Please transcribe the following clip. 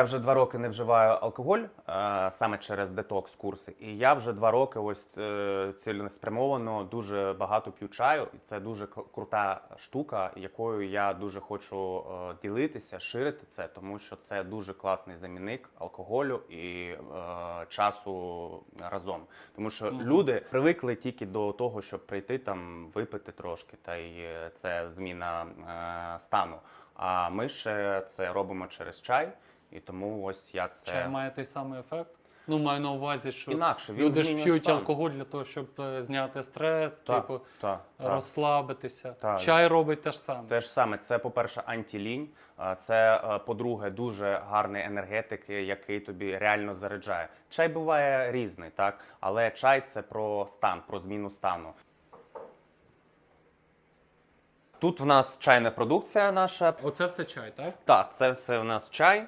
Я вже два роки не вживаю алкоголь е, саме через детокс курси. І я вже два роки ось е, цілеспрямовано дуже багато п'ю чаю. І це дуже крута штука, якою я дуже хочу е, ділитися, ширити це, тому що це дуже класний замінник алкоголю і е, часу разом. Тому що Мгм. люди привикли тільки до того, щоб прийти там випити трошки, та й це зміна е, стану. А ми ще це робимо через чай. І тому ось я це Чай має той самий ефект. Ну, маю на увазі, що інакше. Він люди ж змінює п'ють стан. алкоголь для того, щоб е, зняти стрес, Так, типу, так. розслабитися. Так. Чай робить те ж саме. Те ж саме, це, по-перше, антилінь. а Це, е, по-друге, дуже гарний енергетик, який тобі реально заряджає. Чай буває різний, так? Але чай це про стан, про зміну стану. Тут в нас чайна продукція наша. Оце все чай, так? Так, це все в нас чай.